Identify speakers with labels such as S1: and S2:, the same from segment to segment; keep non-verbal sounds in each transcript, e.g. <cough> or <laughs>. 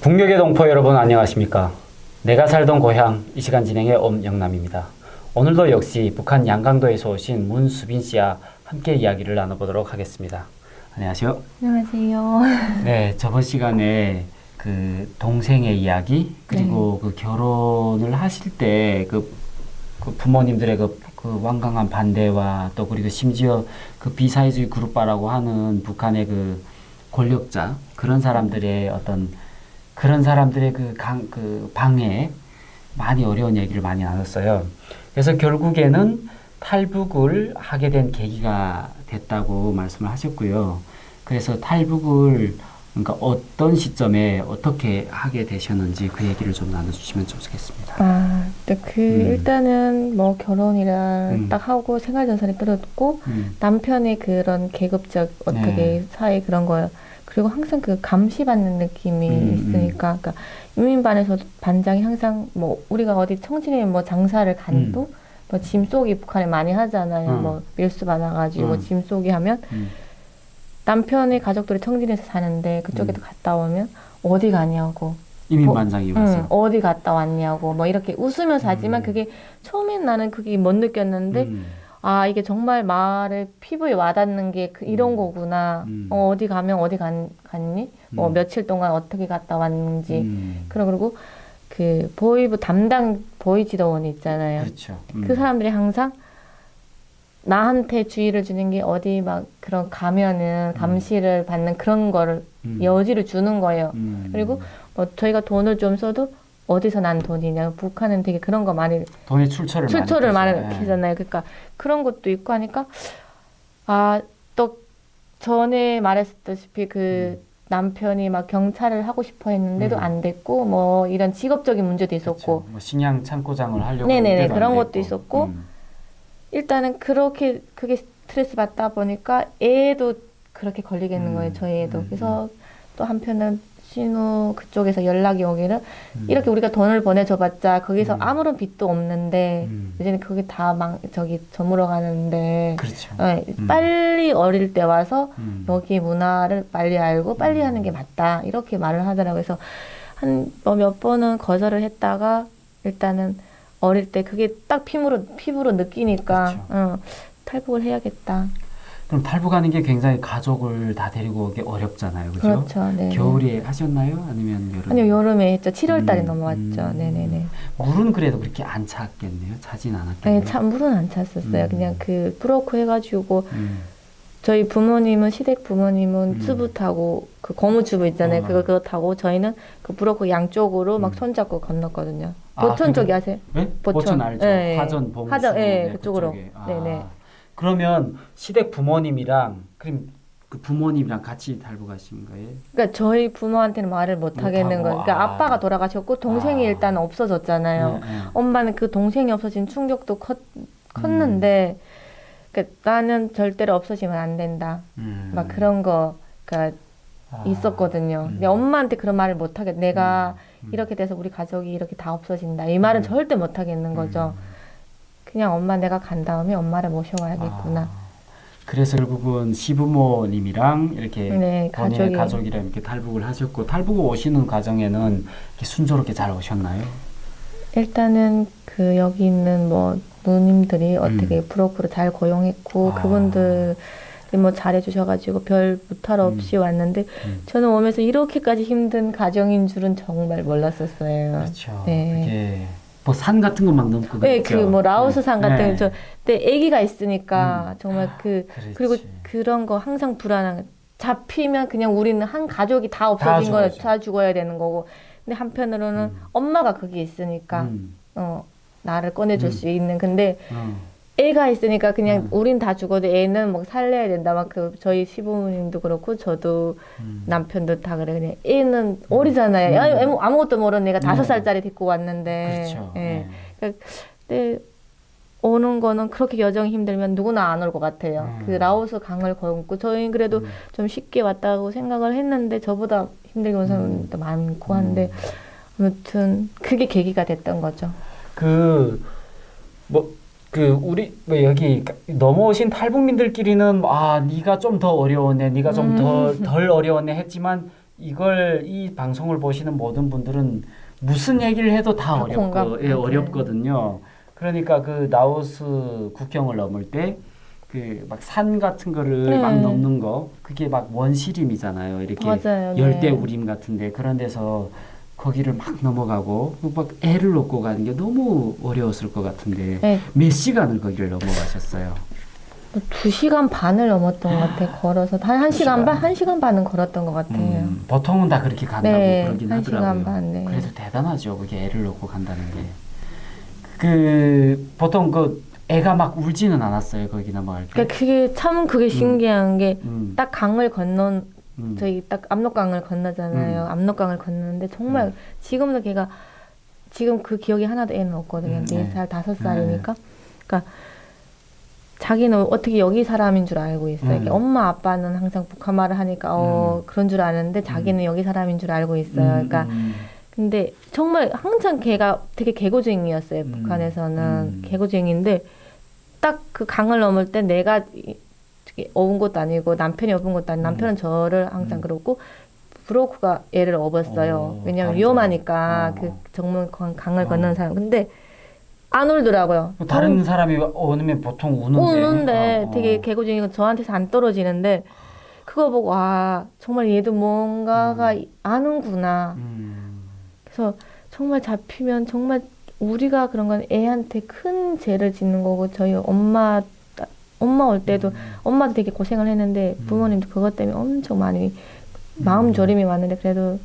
S1: 북녘의 동포 여러분 안녕하십니까? 내가 살던 고향 이 시간 진행의 엄영남입니다. 오늘도 역시 북한 양강도에서 오신 문수빈 씨와 함께 이야기를 나눠보도록 하겠습니다. 안녕하세요.
S2: 안녕하세요. <laughs>
S1: 네, 저번 시간에 그 동생의 이야기 그리고 그 결혼을 하실 때그 그 부모님들의 그, 그 완강한 반대와 또 그리고 심지어 그 비사회주의 그룹바라고 하는 북한의 그 권력자 그런 사람들의 어떤 그런 사람들의 그 강 그 방해 많이 어려운 얘기를 많이 나눴어요. 그래서 결국에는 탈북을 하게 된 계기가 됐다고 말씀을 하셨고요. 그래서 탈북을 그러니까 어떤 시점에 어떻게 하게 되셨는지 그 얘기를 좀 나눠주시면 좋겠습니다.
S2: 아, 네, 그
S1: 음.
S2: 일단은 뭐 결혼이랑
S1: 음.
S2: 딱 하고 생활 전선이 떨어졌고
S1: 음,
S2: 남편의 그런 계급적 어떻게
S1: 네.
S2: 사회 그런 거 그리고 항상 그 감시받는 느낌이
S1: 음,
S2: 있으니까 그러니까 유민반에서 반장이 항상 뭐 우리가 어디 청진에 뭐 장사를 간도 뭐 짐 쏘기 북한에 많이 하잖아요.
S1: 음.
S2: 뭐 밀수 받아가지고
S1: 음.
S2: 뭐짐 쏘기 하면
S1: 음,
S2: 남편의 가족들이 청진에서 사는데 그쪽에도 갔다 오면 어디 가냐고
S1: 이민
S2: 뭐,
S1: 반장이
S2: 응,
S1: 와서.
S2: 어디 갔다 왔냐고 뭐 이렇게 웃으면서 하지만
S1: 음.
S2: 그게 처음엔 나는 그게 못 느꼈는데
S1: 음,
S2: 아 이게 정말 말에 피부에 와닿는 게 그 이런
S1: 음.
S2: 거구나
S1: 음.
S2: 어, 어디 가면 어디 간, 갔니 뭐
S1: 음.
S2: 며칠 동안 어떻게 갔다 왔는지
S1: 음,
S2: 그러 그리고 그 보이부 담당 보이 지도원이 있잖아요
S1: 그렇죠. 음,
S2: 그 사람들이 항상 나한테 주의를 주는 게 어디 막 그런 가면은 감시를 받는 그런 거를
S1: 음,
S2: 여지를 주는 거예요
S1: 음,
S2: 그리고 뭐 저희가 돈을 좀 써도 어디서 난 돈이냐 북한은 되게 그런 거 많이
S1: 돈의 출처를
S2: 출처를
S1: 많이.
S2: 피잖아요 그러니까 그런 것도 있고 하니까 아 또 전에 말했다시피 그
S1: 음.
S2: 남편이 막 경찰을 하고 싶어 했는데도
S1: 음.
S2: 안 됐고 뭐 이런 직업적인 문제도 있었고
S1: 그렇죠. 뭐 식량 창고장을 하려고
S2: 네네네, 그런. 것도 있었고.
S1: 음,
S2: 일단은 그렇게 그게 스트레스 받다 보니까 애도 그렇게 걸리겠는
S1: 음,
S2: 거예요 저희 애도
S1: 음,
S2: 그래서 또 한편은 신우 그쪽에서 연락이 오기를
S1: 음,
S2: 이렇게 우리가 돈을 보내줘봤자 거기서
S1: 음.
S2: 아무런 빚도 없는데
S1: 음,
S2: 이제는 그게 다 망 저기 저물어 가는데
S1: 그렇죠.
S2: 어,
S1: 음.
S2: 빨리 어릴 때 와서
S1: 음,
S2: 여기 문화를 빨리 알고 빨리
S1: 음.
S2: 하는 게 맞다 이렇게 말을 하더라고요. 그래서 한뭐몇 번은 거절을 했다가 일단은 어릴 때 그게 딱 피부로 피부로 느끼니까
S1: 그렇죠.
S2: 어, 탈북을 해야겠다.
S1: 그럼 탈북하는 게 굉장히 가족을 다 데리고 오기 어렵잖아요, 그죠?
S2: 그렇죠. 네.
S1: 겨울에 하셨나요? 아니면 여름?
S2: 아니요 여름에 했죠. 7월 달에
S1: 음,
S2: 넘어왔죠.
S1: 음.
S2: 네네네.
S1: 물은 그래도 그렇게 안 찼겠네요. 차진 않았겠네요.
S2: 아니 참 물은 안 찼었어요.
S1: 음.
S2: 그냥 그 브로커 해가지고
S1: 음,
S2: 저희 부모님은 시댁 부모님은
S1: 음.
S2: 튜브 타고 그 고무 튜브 있잖아요.
S1: 어.
S2: 그거 그거 타고 저희는 그 브로커 양쪽으로 막
S1: 음.
S2: 손잡고 건넜거든요.
S1: 아,
S2: 보천
S1: 근데-
S2: 쪽이 아세요?
S1: 네?
S2: 보천.
S1: 보천 알죠.
S2: 예, 예.
S1: 화전 봉수.
S2: 화전, 예,
S1: 네,
S2: 그쪽으로.
S1: 그쪽에. 아,
S2: 네네.
S1: 그러면 시댁 부모님이랑 그럼 그 부모님이랑 같이 탈북하신 거예요?
S2: 그러니까 저희 부모한테는 말을
S1: 못못
S2: 하겠는
S1: 하고,
S2: 거예요. 그러니까
S1: 아.
S2: 아. 빠가 돌아가셨고 동생이
S1: 아.
S2: 일단 없어졌잖아요.
S1: 네, 네.
S2: 엄마는 그 동생이 없어진 충격도 컸, 컸는데 그러니까 나는 절대로 없어지면 안 된다.
S1: 음.
S2: 막 그런 거 그러니까
S1: 아.
S2: 있었거든요.
S1: 음.
S2: 근데 엄마한테 그런 말을 못 하겠. 내가
S1: 음.
S2: 이렇게 돼서 우리 가족이 이렇게 다 없어진다. 이 말은
S1: 음.
S2: 절대 못 하겠는 거죠.
S1: 음.
S2: 그냥 엄마 내가 간 다음에 엄마를 모셔와야겠구나.
S1: 아, 그래서 결국은 시부모님이랑 이렇게
S2: 네, 가족이
S1: 가족이랑 이렇게 탈북을 하셨고 탈북 오시는 과정에는 순조롭게 잘 오셨나요?
S2: 일단은 그 여기 있는 뭐 누님들이 어떻게 브로커로 잘 고용했고
S1: 음. 아.
S2: 그분들이 뭐 잘해주셔가지고 별 무탈 없이 왔는데
S1: 음.
S2: 저는 오면서 이렇게까지 힘든 가정인 줄은 정말 몰랐었어요.
S1: 그렇죠.
S2: 네.
S1: 뭐 산 같은 거 막 넘고
S2: 네, 그 뭐 라오스 산 같은
S1: 네.
S2: 거 저, 근데 아기가 있으니까 정말 그
S1: 그렇지.
S2: 그리고 그런 거 항상 불안한 거. 잡히면 그냥 우리는 한 가족이
S1: 다다
S2: 없어진 거예요.
S1: 죽어야죠.
S2: 다 죽어야 되는 거고. 근데 한편으로는
S1: 음.
S2: 엄마가 거기 있으니까
S1: 음,
S2: 어 나를 꺼내줄
S1: 음.
S2: 수 있는. 근데
S1: 음.
S2: 애가 있으니까 그냥
S1: 음.
S2: 우린 다 죽어도 애는 뭐 살려야 된다. 막 그 저희 시부모님도 그렇고 저도
S1: 음.
S2: 남편도 다 그래. 그냥 애는 어리잖아요.
S1: 음.
S2: 아무- 아무것도 모르는 애가 다섯
S1: 네.
S2: 살짜리 데리고 왔는데.
S1: 그렇죠.
S2: 예.
S1: 네.
S2: 근데 오는 거는 그렇게 여정이 힘들면 누구나 안 올 것 같아요.
S1: 음.
S2: 그 라오스 강을 건고 저희는 그래도
S1: 음.
S2: 좀 쉽게 왔다고 생각을 했는데 저보다 힘들게 온 사람도 많고 한데 아무튼 그게 계기가 됐던 거죠.
S1: 그, 뭐, 그 우리 뭐 여기 넘어오신 탈북민들끼리는 아 네가 좀 더 어려웠네, 네가 좀더
S2: 음.
S1: 덜 어려웠네 했지만 이걸 이 방송을 보시는 모든 분들은 무슨 얘기를 해도
S2: 다다
S1: 어렵고. 예,
S2: 맞아요.
S1: 어렵거든요. 그러니까 그 라오스 국경을 넘을 때 그 막 산 같은 거를
S2: 네.
S1: 막 넘는 거 그게 막 원시림이잖아요. 이렇게
S2: 맞아요. 네.
S1: 열대 우림 같은데 그런 데서 거기를 막 넘어가고 막 애를 놓고 가는 게 너무 어려웠을 것 같은데
S2: 네,
S1: 몇 시간을 거기를 넘어가셨어요?
S2: 뭐두 시간 반을 넘었던 것 같아요. 걸어서 한, 한 시간 반. 한 시간 반은 걸었던 것 같아요.
S1: 음, 보통은 다 그렇게 간다고
S2: 네,
S1: 그러긴
S2: 한
S1: 하더라고요.
S2: 반, 네.
S1: 그래도 대단하죠. 그게 애를 놓고 간다는 게. 그 보통 그 애가 막 울지는 않았어요. 거기 넘어갈 때.
S2: 그러니까 그게 참 그게 신기한 게딱
S1: 음,
S2: 강을 건넌
S1: 음.
S2: 저희 딱 압록강을 건너잖아요.
S1: 음.
S2: 압록강을 건너는데 정말
S1: 음.
S2: 지금도 걔가 지금 그 기억이 하나도 애는 없거든요.
S1: 음,
S2: 네
S1: 네.
S2: 살 다섯 살이니까. 그러니까 자기는 어떻게 여기 사람인 줄 알고 있어요.
S1: 음.
S2: 이렇게 엄마 아빠는 항상 북한 말을 하니까 어 그런 줄 아는데 자기는 여기 사람인 줄 알고 있어요.
S1: 음,
S2: 그러니까
S1: 음,
S2: 근데 정말 항상 걔가 되게 개고쟁이였어요.
S1: 음.
S2: 북한에서는
S1: 음.
S2: 개고쟁인데 딱 그 강을 넘을 때 내가 업은 것도 아니고 남편이 업은 것도 아니고
S1: 음.
S2: 남편은 저를 항상
S1: 음.
S2: 그러고 브로크가 얘를 업었어요.
S1: 어,
S2: 왜냐면 위험하니까
S1: 사람.
S2: 그
S1: 어.
S2: 정문 강- 강을
S1: 어.
S2: 건너는 사람. 근데 안 울더라고요.
S1: 뭐 다른 사람이 오면 보통 우는데.
S2: 우는데
S1: 어, 어.
S2: 되게 개고쟁이고 저한테서 안 떨어지는데 그거 보고 와 정말 얘도 뭔가가 아는구나.
S1: 음,
S2: 그래서 정말 잡히면 정말 우리가 그런 건 애한테 큰 죄를 짓는 거고 저희 엄마 엄마 올 때도
S1: 음.
S2: 엄마도 되게 고생을 했는데
S1: 음.
S2: 부모님도 그것 때문에 엄청 많이 마음 졸임이 왔는데 그래도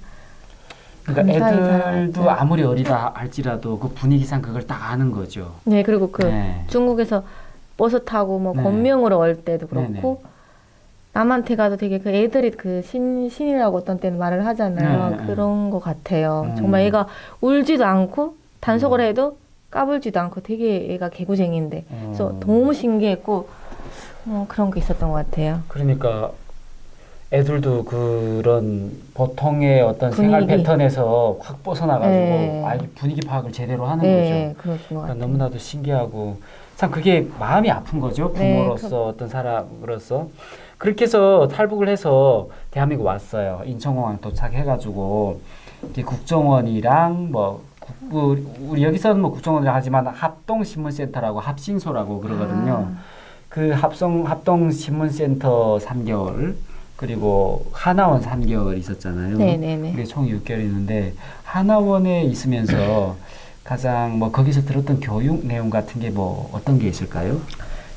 S1: 그러니까 애들도
S2: 살았죠.
S1: 아무리 어리다 할지라도 그 분위기상 그걸 딱 아는 거죠.
S2: 네 그리고 그
S1: 네.
S2: 중국에서 버스 타고 뭐
S1: 네.
S2: 건명으로 올 때도 그렇고
S1: 네네.
S2: 남한테 가도 되게 그 애들이 그 신, 신이라고 어떤 때는 말을 하잖아요.
S1: 네, 네.
S2: 그런 것 같아요.
S1: 음.
S2: 정말 애가 울지도 않고 단속을
S1: 음.
S2: 해도 까불지도 않고 되게 애가 개구쟁인데 그래서
S1: 어.
S2: 너무 신기했고 어, 그런 게 있었던 것 같아요.
S1: 그러니까 애들도 그런 보통의 어떤 생활
S2: 분위기.
S1: 패턴에서 확 벗어나가지고
S2: 네.
S1: 아이 분위기 파악을 제대로 하는
S2: 네,
S1: 거죠.
S2: 것
S1: 그러니까
S2: 같아요.
S1: 너무나도 신기하고 참 그게 마음이 아픈 거죠.
S2: 네,
S1: 부모로서 어떤 사람으로서 그렇게 해서 탈북을 해서 대한민국 왔어요. 인천공항 도착해가지고 이렇게 국정원이랑 뭐 국- 우리- 우리 여기서는 뭐 국정원이라 하지만 합동신문센터라고 합신소라고 그러거든요.
S2: 아,
S1: 그 합성 합동 신문센터 3개월 그리고 하나원 3개월 있었잖아요.
S2: 네네네.
S1: 그게 총 6개월이는데 하나원에 있으면서 <clears throat> 가장 뭐 거기서 들었던 교육 내용 같은 게 뭐 어떤 게 있을까요?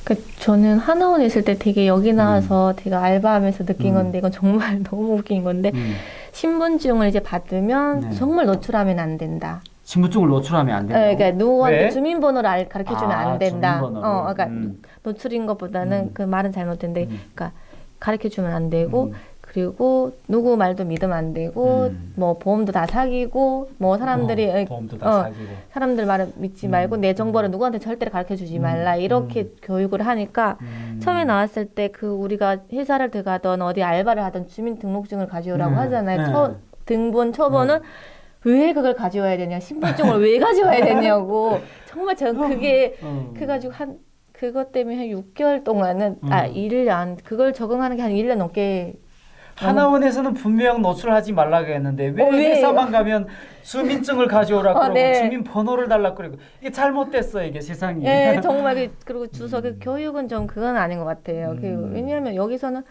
S2: 그 저는 하나원에 있을 때 되게 여기 나와서 되게 알바하면서 느낀
S1: 음.
S2: 건데 이건 정말 <laughs> 너무 웃긴 건데
S1: 음,
S2: 신분증을 이제 받으면
S1: 네.
S2: 정말 노출하면 안 된다.
S1: 신분증을 노출하면 안 된다고.
S2: 네, 그러니까 누구한테
S1: 왜?
S2: 주민번호를 알, 가르쳐 주면
S1: 아,
S2: 안 된다.
S1: 주민번호를.
S2: 어, 그러니까
S1: 음.
S2: 노출인 것보다는
S1: 음.
S2: 그 말은 잘못된데,
S1: 음.
S2: 그러니까 가르쳐 주면 안 되고,
S1: 음.
S2: 그리고 누구 말도 믿으면 안 되고,
S1: 음.
S2: 뭐 보험도 다 사기고, 뭐 사람들이
S1: 어, 보험도 다
S2: 어,
S1: 사기고.
S2: 사람들 말을 믿지
S1: 음.
S2: 말고 내 정보를 누구한테 절대로 가르쳐 주지
S1: 음.
S2: 말라 이렇게
S1: 음.
S2: 교육을 하니까
S1: 음.
S2: 처음에 나왔을 때 그 우리가 회사를 들어가던 어디 알바를 하던 주민등록증을 가져오라고
S1: 네.
S2: 하잖아요.
S1: 네.
S2: 초, 등본 초본은 왜 그걸 가져와야 되냐, 신분증을 왜 가져와야 되냐고 <laughs> 정말 전 그게
S1: 어.
S2: 그래가지고 한 그것 때문에 한 6개월 동안은 아
S1: 음.
S2: 1년 그걸 적응하는 게 한 1년 넘게
S1: 하나원에서는 분명 노출하지 말라고 했는데 왜
S2: 어, 왜?
S1: 회사만 가면 주민증을 <laughs> 가져오라
S2: 어,
S1: 그러고
S2: 네.
S1: 주민 번호를 달라 그러고 이게 잘못됐어 이게 세상이.
S2: 예, 정말 그, 그리고 그
S1: 음.
S2: 교육은 좀 그건 아닌 것 같아요. 그
S1: 음.
S2: 왜냐하면 여기서는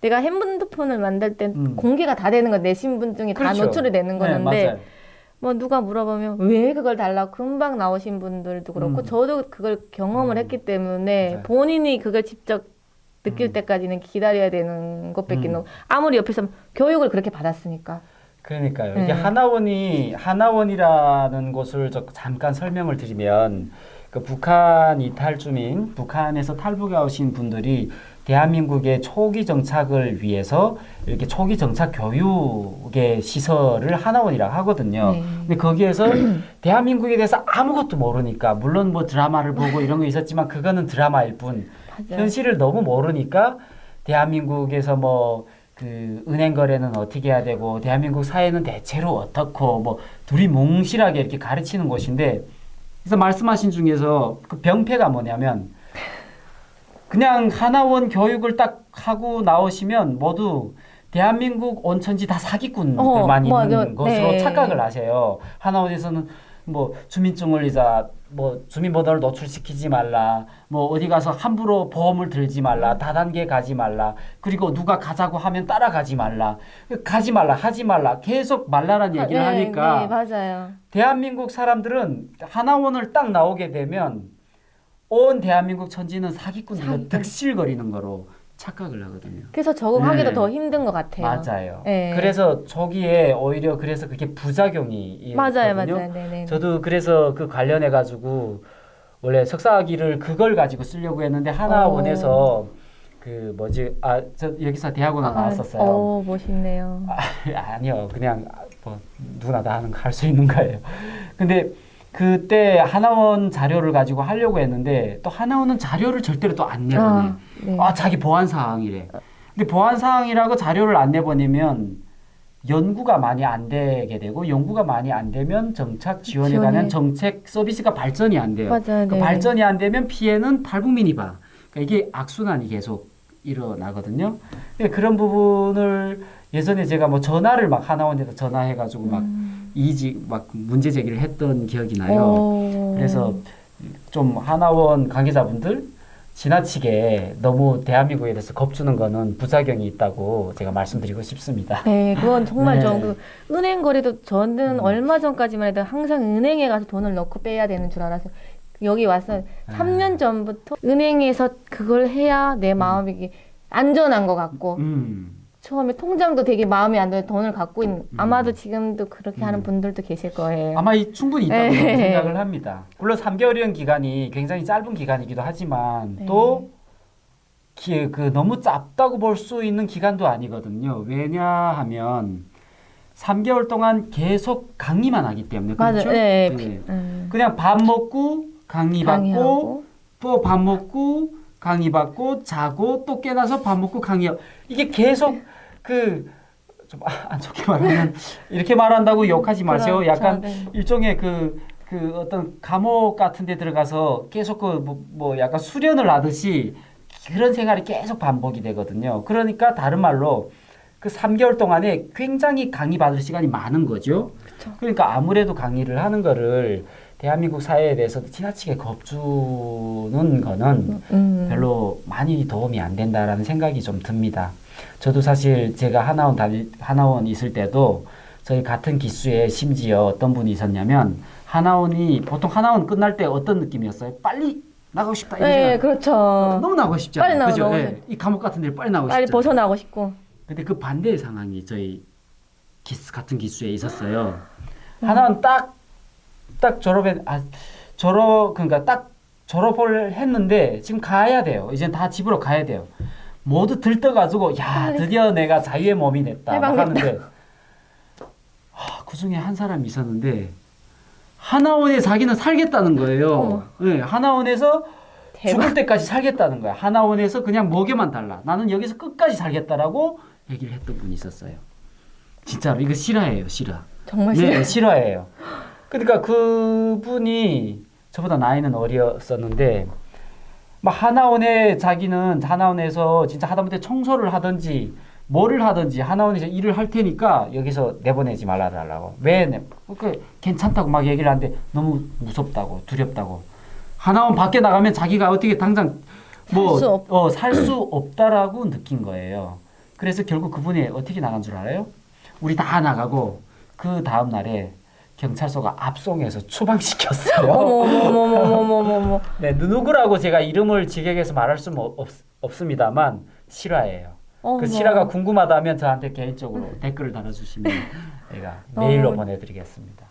S2: 내가 핸드폰을 만들 땐
S1: 음.
S2: 공개가 다 되는 건 내 신분증이
S1: 그렇죠.
S2: 다 노출이 되는
S1: 네,
S2: 거는데
S1: 맞아요.
S2: 뭐 누가 물어보면 왜 그걸 달라고 금방 나오신 분들도 그렇고
S1: 음.
S2: 저도 그걸 경험을
S1: 음.
S2: 했기 때문에
S1: 맞아요.
S2: 본인이 그걸 직접 느낄
S1: 음.
S2: 때까지는 기다려야 되는 것밖에
S1: 음.
S2: 음. 아무리 옆에서 교육을 그렇게 받았으니까
S1: 그러니까요.
S2: 네.
S1: 이게 하나원이 하나원이라는 곳을 저 잠깐 설명을 드리면 그 북한 이탈 주민, 북한에서 탈북해 오신 분들이 대한민국의 초기 정착을 위해서 이렇게 초기 정착 교육의 시설을 하나원이라고 하거든요.
S2: 네.
S1: 근데 거기에서 <clears throat> 대한민국에 대해서 아무것도 모르니까 물론 뭐 드라마를 보고 이런 거 있었지만 그거는 드라마일 뿐
S2: 맞아요.
S1: 현실을 너무 모르니까 대한민국에서 뭐 그 은행 거래는 어떻게 해야 되고 대한민국 사회는 대체로 어떻고 뭐 둘이 몽실하게 이렇게 가르치는 곳인데 그래서 말씀하신 중에서 그 병폐가 뭐냐면 그냥 하나원 교육을 딱 하고 나오시면 모두 대한민국 온천지 다 사기꾼들만
S2: 어.
S1: 있는 것으로
S2: 네.
S1: 착각을 하세요. 하나원에서는 뭐 주민증을 이자 뭐 주민번호를 노출시키지 말라. 뭐 어디 가서 함부로 보험을 들지 말라. 다단계 가지 말라. 그리고 누가 가자고 하면 따라가지 말라. 가지 말라. 하지 말라. 계속 말라란 얘기를
S2: 네,
S1: 하니까
S2: 네, 맞아요.
S1: 대한민국 사람들은 하나원을 딱 나오게 되면 온 대한민국 천지는 사기꾼들로
S2: 사기꾼.
S1: 득실거리는 거로 착각을 하거든요.
S2: 그래서 적응하기도
S1: 네.
S2: 더 힘든 것 같아요.
S1: 맞아요.
S2: 네.
S1: 그래서 저기에 오히려 그래서 그게 부작용이
S2: 맞아요,
S1: 있거든요.
S2: 맞아요. 네, 네.
S1: 저도 그래서 그 관련해 가지고 원래 석사학위를 그걸 가지고 쓰려고 했는데 하나원에서 그 뭐지 아 저 여기서 대학원을 나왔었어요.
S2: 어, 멋있네요.
S1: 아, 니요 그냥 뭐 누구나 다 하는 할 수 있는 거예요. 근데 그때 하나원 자료를 가지고 하려고 했는데 또 하나원은 자료를 절대로 또 안 내보내.
S2: 아, 네.
S1: 아 자기 보안 사항이래. 근데 보안 사항이라고 자료를 안 내보내면 연구가 많이 안 되게 되고 연구가 많이 안 되면 정착 지원에
S2: 지원에.
S1: 관한 정책 서비스가 발전이 안 돼요.
S2: 맞아요.
S1: 그
S2: 네.
S1: 발전이 안 되면 피해는 탈북민이 봐. 그러니까 이게 악순환이 계속 일어나거든요. 그런 부분을 예전에 제가 뭐 전화를 막 하나원에다 전화해가지고 막
S2: 음.
S1: 이직 막 문제 제기를 했던 기억이 나요.
S2: 어.
S1: 그래서 좀 하나원 관계자분들 지나치게 너무 대한민국에 대해서 겁주는 거는 부작용이 있다고 제가 말씀드리고 싶습니다.
S2: 네, 그건 정말
S1: 네.
S2: 좀그 은행 거래도 저는
S1: 음.
S2: 얼마 전까지만 해도 항상 은행에 가서 돈을 넣고 빼야 되는 줄 알아서 여기 와서
S1: 아.
S2: 3년 전부터 은행에서 그걸 해야 내 마음이 이게 안전한 것 같고
S1: 음.
S2: 처음에 통장도 되게 마음이 안 들어 돈을 갖고 있는
S1: 음.
S2: 아마도 지금도 그렇게 하는
S1: 음.
S2: 분들도 계실 거예요.
S1: 아마 이 충분히 있다고
S2: 네. <laughs>
S1: 생각을 합니다. 물론 3개월이라는 기간이 굉장히 짧은 기간이기도 하지만
S2: 네.
S1: 또 기, 그 너무 짧다고 볼 수 있는 기간도 아니거든요. 왜냐하면 3개월 동안 계속 강의만 하기 때문에. 그렇죠?
S2: 네.
S1: 네.
S2: 음.
S1: 그냥 밥 먹고 강의 받고 또 밥 먹고 강의 받고 자고 또 깨나서 밥 먹고 강의 이게 계속 그 좀 안 좋게 말하면 이렇게 말한다고 욕하지 마세요.
S2: 그렇죠.
S1: 약간
S2: 네.
S1: 일종의 그, 그 어떤 감옥 같은 데 들어가서 계속 그뭐 뭐 약간 수련을 하듯이 그런 생활이 계속 반복이 되거든요. 그러니까 다른 말로 그 3개월 동안에 굉장히 강의 받을 시간이 많은 거죠.
S2: 그쵸.
S1: 그러니까 아무래도 강의를 하는 거를 대한민국 사회에 대해서 지나치게 겁주는 거는
S2: 음.
S1: 별로 많이 도움이 안 된다라는 생각이 좀 듭니다. 저도 사실 제가 하나원 다닐 하나원 있을 때도 저희 같은 기수에 심지어 어떤 분이 있었냐면 하나원이 보통 하나원 끝날 때 어떤 느낌이었어요? 빨리 나가고 싶다.
S2: 네, 그렇죠.
S1: 너무 나가고 싶잖아요.
S2: 빨리 나가-
S1: 그죠?
S2: 나가고
S1: 예. 이 감옥 같은 데 빨리 나가고
S2: 빨리
S1: 싶잖아요.
S2: 벗어나고 싶고.
S1: 근데 그 반대의 상황이 저희 기수 같은 기수에 있었어요.
S2: 음.
S1: 하나는 딱딱 졸업해 아 졸업 그러니까 딱 졸업을 했는데 지금 가야 돼요. 이제 다 집으로 가야 돼요. 모두 들떠가지고 야 드디어 내가 자유의 몸이 됐다. 하는데 아, 그 중에 한 사람이 있었는데 하나원에 자기는 살겠다는 거예요. 네, 하나원에서
S2: 대박.
S1: 죽을 때까지 살겠다는 거야. 하나원에서 그냥 먹여만 달라. 나는 여기서 끝까지 살겠다라고 얘기를 했던 분이 있었어요. 진짜로 이거 실화예요, 실화.
S2: 정말
S1: 네,
S2: 싫어요.
S1: 실화예요. 그러니까 그분이 저보다 나이는 어렸었는데 막 하나원에 자기는 하나원에서 진짜 하다못해 청소를 하든지 뭐를 하든지 하나원에서 일을 할 테니까 여기서 내보내지 말아달라고 왜 내? 그 괜찮다고 막 얘기를 하는데 너무 무섭다고 두렵다고 하나원 밖에 나가면 자기가 어떻게 당장 뭐,
S2: 살수 없-
S1: 어, 살 수 없다라고 느낀 거예요. 그래서 결국 그분이 어떻게 나간 줄 알아요? 우리 다 나가고 그 다음 날에 경찰서가 압송해서 추방시켰어요.
S2: 어머머머머머머머.
S1: 네, 누누구라고 제가 이름을 직역해서 말할 수는 없, 없습니다만 실화예요. 그 실화가 궁금하다면 저한테 개인적으로 댓글을 달아주시면 <laughs> 제가 메일로
S2: 너무...
S1: 보내드리겠습니다.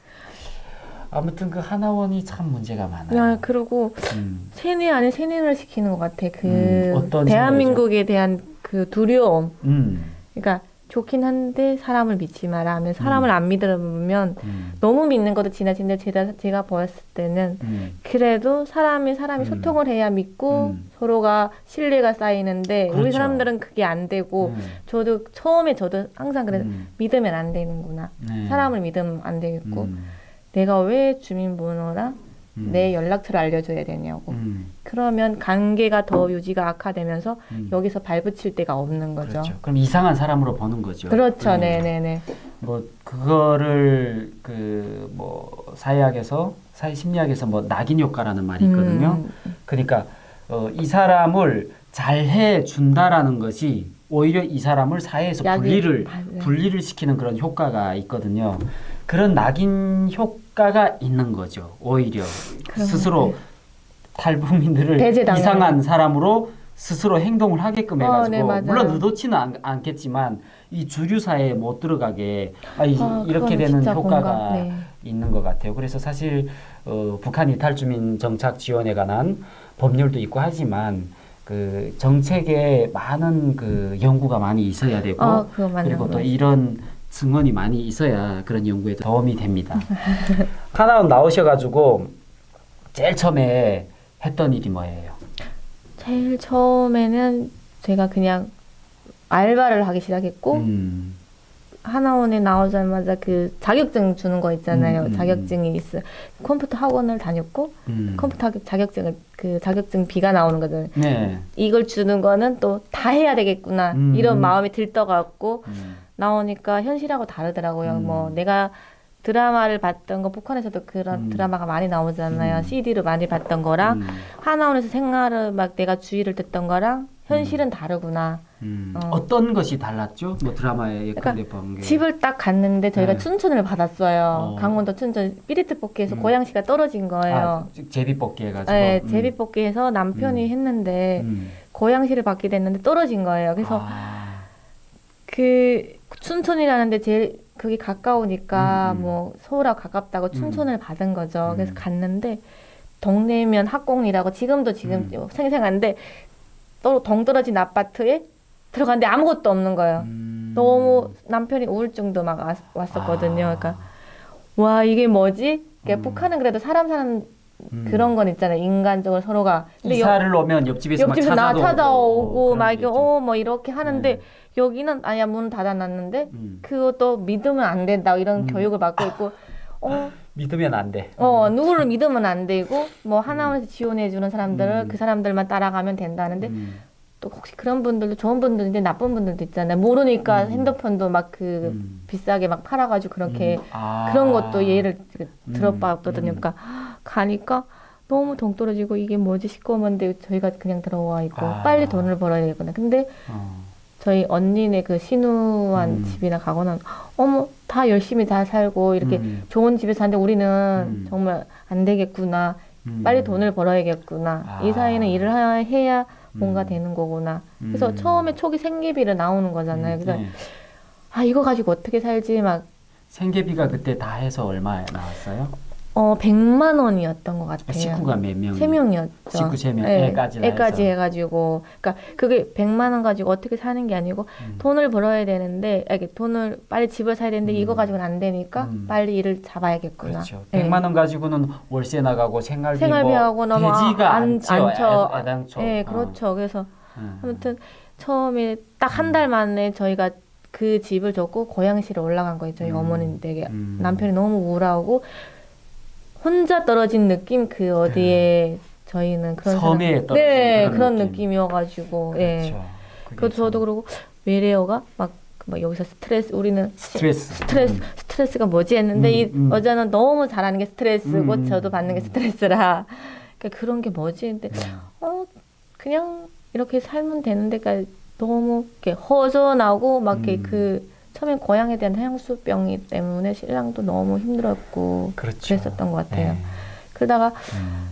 S1: 아무튼 그 하나원이 참 문제가 많아요.
S2: 야, 그리고
S1: 음.
S2: 세뇌 안에 세뇌를 시키는 것 같아. 그
S1: 음,
S2: 대한민국에 대한 그 두려움.
S1: 음.
S2: 그러니까 좋긴 한데 사람을 믿지 마라 하면 사람을 안 믿으면
S1: 음.
S2: 너무 믿는 것도 지나친데 제가 제가 보았을 때는
S1: 음.
S2: 그래도 사람이 사람이
S1: 음.
S2: 소통을 해야 믿고
S1: 음.
S2: 서로가 신뢰가 쌓이는데 우리
S1: 그렇죠.
S2: 사람들은 그게 안 되고
S1: 음.
S2: 저도 처음에 저도 항상 그래서
S1: 음.
S2: 믿으면 안 되는구나
S1: 네.
S2: 사람을 믿으면 안 되겠고
S1: 음.
S2: 내가 왜 주민번호랑
S1: 음.
S2: 내 연락처를 알려줘야 되냐고.
S1: 음,
S2: 그러면 관계가 더 유지가 악화되면서
S1: 음.
S2: 여기서 발붙일 데가 없는 거죠.
S1: 그렇죠. 그럼 이상한 사람으로 보는 거죠.
S2: 그렇죠.
S1: 네.
S2: 네, 네, 네.
S1: 뭐 그거를 그 뭐 사회학에서 사회 심리학에서 뭐 낙인 효과라는 말이 있거든요.
S2: 음,
S1: 그러니까 어, 이 사람을 잘 해 준다라는 것이 오히려 이 사람을 사회에서
S2: 약이-
S1: 분리를
S2: 아, 네.
S1: 분리를 시키는 그런 효과가 있거든요. 그런 낙인 효과가 있는 거죠. 오히려
S2: 그런
S1: 스스로
S2: 것
S1: 탈북민들을
S2: 배제당하는.
S1: 이상한 사람으로 스스로 행동을 하게끔
S2: 어,
S1: 해가지고
S2: 네, 맞아요.
S1: 물론 의도치는 않, 않겠지만 이 주류 사회에 못 들어가게 아, 이,
S2: 아,
S1: 이렇게
S2: 그건
S1: 되는
S2: 진짜
S1: 효과가
S2: 공감, 네.
S1: 있는 것 같아요. 그래서 사실 어, 북한 이탈주민 정착 지원에 관한 법률도 있고 하지만 그 정책에 많은 그 연구가 많이 있어야 되고
S2: 아, 그거 맞는
S1: 그리고 또. 이런 증언이 많이 있어야 그런 연구에 도움이 됩니다. <laughs> 하나원 나오셔가지고 제일 처음에 했던 일이 뭐예요?
S2: 제일 처음에는 제가 그냥 알바를 하기 시작했고
S1: 음,
S2: 하나원에 나오자마자 그 자격증 주는 거 있잖아요.
S1: 음, 음,
S2: 자격증이 있어. 컴퓨터 학원을 다녔고
S1: 음.
S2: 컴퓨터 학- 자격증을 그 자격증 비가 나오는 거잖아요.
S1: 네.
S2: 이걸 주는 거는 또 다 해야 되겠구나
S1: 음.
S2: 이런 마음이 들떠갖고
S1: 음,
S2: 나오니까 현실하고 다르더라고요.
S1: 음.
S2: 뭐 내가 드라마를 봤던 거 북한에서도 그런
S1: 음.
S2: 드라마가 많이 나오잖아요.
S1: 음.
S2: CD로 많이 봤던 거랑
S1: 음,
S2: 하나원에서 생활을 막 내가 주의를 듣던 거랑 현실은 다르구나.
S1: 음.
S2: 어.
S1: 어떤 것이 달랐죠? 뭐 드라마에 예컨대
S2: 그러니까
S1: 본 게.
S2: 집을 딱 갔는데 저희가
S1: 네.
S2: 춘천을 받았어요.
S1: 어.
S2: 강원도 춘천 삐리트뽑기에서
S1: 음.
S2: 고양시가 떨어진 거예요.
S1: 아, 제비뽑기 해가지고.
S2: 네,
S1: 음.
S2: 제비뽑기해서 남편이
S1: 음.
S2: 했는데
S1: 음.
S2: 고양시를 받게 됐는데 떨어진 거예요. 그래서
S1: 아,
S2: 그 춘천이라는데 제일 그게 가까우니까
S1: 음, 음.
S2: 뭐 서울하고 가깝다고 춘천을 받은 거죠. 그래서
S1: 음.
S2: 갔는데 동네면 학공리라고 지금도 지금
S1: 음.
S2: 생생한데 또 동떨어진 아파트에 들어갔는데 아무것도 없는 거예요.
S1: 음.
S2: 너무 남편이 우울증도 막 왔- 왔었거든요.
S1: 아.
S2: 그러니까 와 이게 뭐지? 그러니까
S1: 음.
S2: 북한은 그래도 사람 사는
S1: 음.
S2: 그런 건 있잖아요. 인간적으로 서로가. 근데 여-
S1: 이사를 오면 옆집에서,
S2: 옆집에서 막나 찾아오고
S1: 그런 막게
S2: 이게
S1: 있죠.
S2: 어뭐 이렇게 하는데
S1: 네.
S2: 여기는 아야 문 닫아놨는데
S1: 음.
S2: 그것도 믿으면 안 된다 이런
S1: 음.
S2: 교육을 받고 있고 어, <laughs>
S1: 믿으면 안 돼.
S2: 어 누구를 믿으면 안 되고 뭐 하나원에서 지원해 주는 사람들을
S1: 음.
S2: 그 사람들만 따라가면 된다는데
S1: 음.
S2: 또 혹시 그런 분들도 좋은 분들인데 나쁜 분들도 있잖아요 모르니까
S1: 음.
S2: 핸드폰도 막 그
S1: 음.
S2: 비싸게 막 팔아가지고 그렇게
S1: 음. 아.
S2: 그런 것도 예를 들-
S1: 음.
S2: 들어봤거든요.
S1: 음.
S2: 그러니까 가니까 너무 동떨어지고 이게 뭐지 시꺼먼데 저희가 그냥 들어와 있고
S1: 아.
S2: 빨리 돈을 벌어야 되구나. 근데
S1: 어.
S2: 저희 언니네 그 신우한
S1: 음.
S2: 집이나 가거나 어머 다 열심히 잘 살고 이렇게
S1: 음.
S2: 좋은 집에 사는데 우리는
S1: 음.
S2: 정말 안 되겠구나.
S1: 음.
S2: 빨리 돈을 벌어야겠구나.
S1: 아.
S2: 이 사회는 일을 하- 해야 뭔가
S1: 음.
S2: 되는 거구나. 그래서
S1: 음.
S2: 처음에 초기 생계비를 나오는 거잖아요.
S1: 음,
S2: 그래서
S1: 네.
S2: 아 이거 가지고 어떻게 살지 막
S1: 생계비가 그때 다 해서 얼마 나왔어요?
S2: 어, 100만 원이었던 것 같아요.
S1: 식구가 몇 명?
S2: 세 명이었죠.
S1: 식구 세 명,
S2: 네,
S1: 애까지 다
S2: 애까지
S1: 해서.
S2: 해가지고, 그러니까 그게 100만 원 가지고 어떻게 사는 게 아니고
S1: 음.
S2: 돈을 벌어야 되는데, 아니, 돈을 빨리 집을 사야 되는데
S1: 음.
S2: 이거 가지고는 안 되니까
S1: 음.
S2: 빨리 일을 잡아야겠구나.
S1: 그렇죠.
S2: 네.
S1: 100만 원 가지고는 월세 나가고 생활비
S2: 생활비하고
S1: 뭐 되지가
S2: 안-
S1: 않죠. 애- 애당초.
S2: 네,
S1: 어.
S2: 그렇죠. 그래서
S1: 음.
S2: 아무튼 처음에 딱 한 달 만에 저희가 그 집을 줬고 고양시로 올라간 거예요. 저희
S1: 음.
S2: 댁에
S1: 음.
S2: 남편이 너무 우울하고 혼자 떨어진 느낌 그 어디에 저희는 그런
S1: 섬에 떨어진
S2: 네
S1: 그런
S2: 그런
S1: 느낌.
S2: 느낌이어가지고
S1: 그렇죠.
S2: 예
S1: 그게
S2: 그 저도
S1: 참
S2: 그러고 외래어가 막, 막 여기서 스트레스 우리는
S1: 스트레스.
S2: 스트레스
S1: 음.
S2: 스트레스가 뭐지 했는데
S1: 음,
S2: 이
S1: 음.
S2: 여자는 너무 잘하는 게 스트레스고
S1: 음, 음,
S2: 저도 받는 게
S1: 음.
S2: 스트레스라 그러니까 그런 게 뭐지 근데
S1: 음.
S2: 어 그냥 이렇게 살면 되는데 그러니까 너무 이렇게 허전하고 막 이렇게
S1: 음.
S2: 그 처음엔 고향에 대한 향수병이 때문에 신랑도 너무 힘들었고
S1: 그렇죠.
S2: 그랬었던 것 같아요.
S1: 네.
S2: 그러다가
S1: 음.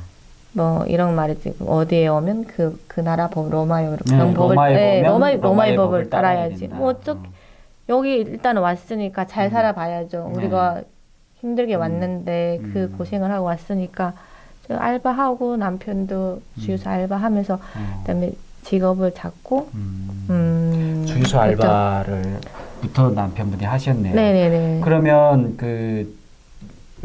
S2: 뭐 이런 말이지 어디에 오면 그 그 나라 법 로마의
S1: 네,
S2: 법을
S1: 로마에
S2: 네, 로마의,
S1: 로마의
S2: 로마의
S1: 법을
S2: 법을
S1: 따라야
S2: 따라야지. 뭐 어쩌
S1: 어.
S2: 여기 일단 왔으니까 잘
S1: 음.
S2: 살아봐야죠.
S1: 네.
S2: 우리가 힘들게
S1: 음.
S2: 왔는데 그
S1: 음.
S2: 고생을 하고 왔으니까 저 알바하고 남편도 주유소 알바하면서
S1: 어.
S2: 그다음에 직업을 잡고
S1: 음.
S2: 음
S1: 주유소
S2: 그랬죠.
S1: 알바를 부터 남편분이 하셨네요.
S2: 네네네.
S1: 그러면 그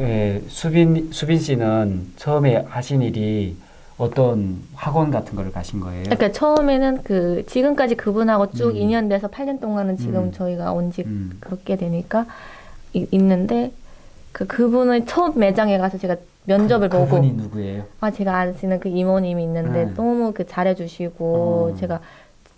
S1: 예, 수빈 수빈 씨는 처음에 하신 일이 어떤 학원 같은 거를 가신 거예요?
S2: 그러니까 처음에는 그 지금까지 그분하고 쭉
S1: 음.
S2: 2년 돼서 8년 동안은 지금
S1: 음.
S2: 저희가 온지
S1: 음.
S2: 그렇게 되니까 이- 있는데 그 그분의 첫 매장에 가서 제가 면접을
S1: 그,
S2: 보고
S1: 그분이 누구예요?
S2: 아 제가 아시는 그 이모님이 있는데
S1: 네.
S2: 너무 그 잘해주시고
S1: 어.
S2: 제가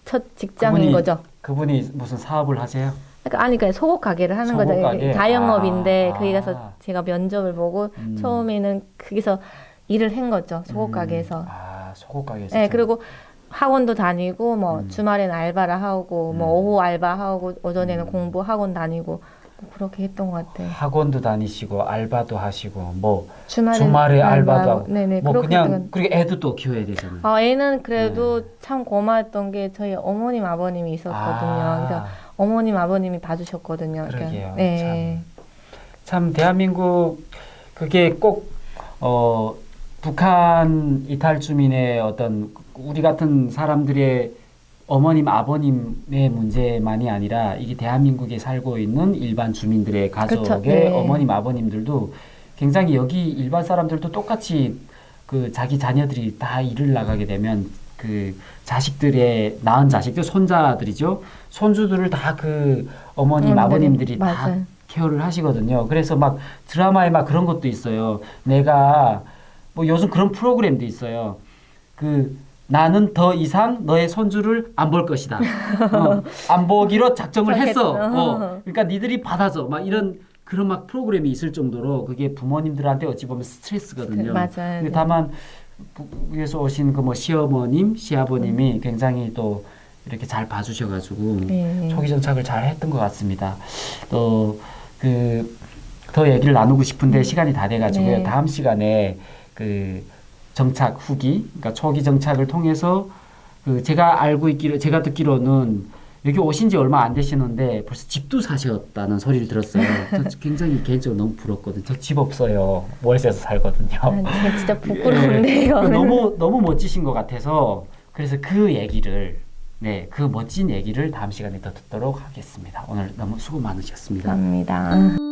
S2: 첫 직장인
S1: 그분이-
S2: 거죠.
S1: 그분이 무슨 사업을 하세요?
S2: 그러니까 아니 그냥 속옷 가게를 하는
S1: 속옷
S2: 거죠.
S1: 가게?
S2: 자영업인데
S1: 아,
S2: 거기
S1: 아.
S2: 가서 제가 면접을 보고
S1: 음.
S2: 처음에는 거기서 일을 한 거죠. 속옷
S1: 음.
S2: 가게에서.
S1: 아 속옷 가게에서.
S2: 네, 그리고 학원도 다니고 뭐
S1: 음.
S2: 주말에는 알바를 하고 뭐
S1: 음.
S2: 오후 알바하고 오전에는
S1: 음.
S2: 공부 학원 다니고 뭐 그렇게 했던 것 같아요.
S1: 학원도 다니시고 알바도 하시고 뭐
S2: 주말에
S1: 주말에 알바도 하고
S2: 네네
S1: 뭐
S2: 그렇게
S1: 그냥 그리고 애도 또 키워야 되잖아요.
S2: 아, 애는 그래도
S1: 네.
S2: 참 고마웠던 게 저희 어머님 아버님이 있었거든요.
S1: 아.
S2: 그래서 어머님 아버님이 봐주셨거든요. 그러니까,
S1: 그러게요.
S2: 네.
S1: 참 대한민국 그게 꼭 어, 북한 이탈 주민의 어떤 우리 같은 사람들의 어머님 아버님의 문제만이 아니라 이게 대한민국에 살고 있는 일반 주민들의 가족의
S2: 그쵸, 네.
S1: 어머님 아버님들도 굉장히 여기 일반 사람들도 똑같이 그 자기 자녀들이 다 일을 나가게 되면 그 자식들의 낳은 자식들 손자들이죠 손주들을 다 그 어머님
S2: 음, 네.
S1: 아버님들이 다
S2: 맞아요.
S1: 케어를 하시거든요. 그래서 막 드라마에 막 그런 것도 있어요. 내가 뭐 요즘 그런 프로그램도 있어요. 그 나는 더 이상 너의 손주를 안 볼 것이다. 어, <laughs> 안 보기로 작정을 했어. 어, 그러니까 니들이 받아줘. 막 이런 그런 막 프로그램이 있을 정도로 그게 부모님들한테 어찌 보면 스트레스거든요.
S2: 맞아요.
S1: 근데
S2: 네.
S1: 다만 북에서 오신 그 뭐 시어머님, 시아버님이 굉장히 또 이렇게 잘 봐주셔가지고
S2: 네.
S1: 초기 정착을 잘 했던 것 같습니다. 또 그 더 얘기를 나누고 싶은데 시간이 다 돼가지고요.
S2: 네.
S1: 다음 시간에 그 정착 후기, 그러니까 초기 정착을 통해서 그 제가 알고 있기로 제가 듣기로는 여기 오신 지 얼마 안 되시는데 벌써 집도 사셨다는 소리를 들었어요. 저 <laughs> 굉장히 개인적으로 너무 부럽거든요. 저 집 없어요. 월세에서 살거든요.
S2: 아, 제가 진짜 부끄러운데
S1: 예,
S2: 이거는.
S1: 너무 너무 멋지신 것 같아서 그래서 그 얘기를 네, 그 멋진 얘기를 다음 시간에 더 듣도록 하겠습니다. 오늘 너무 수고 많으셨습니다.
S2: 감사합니다.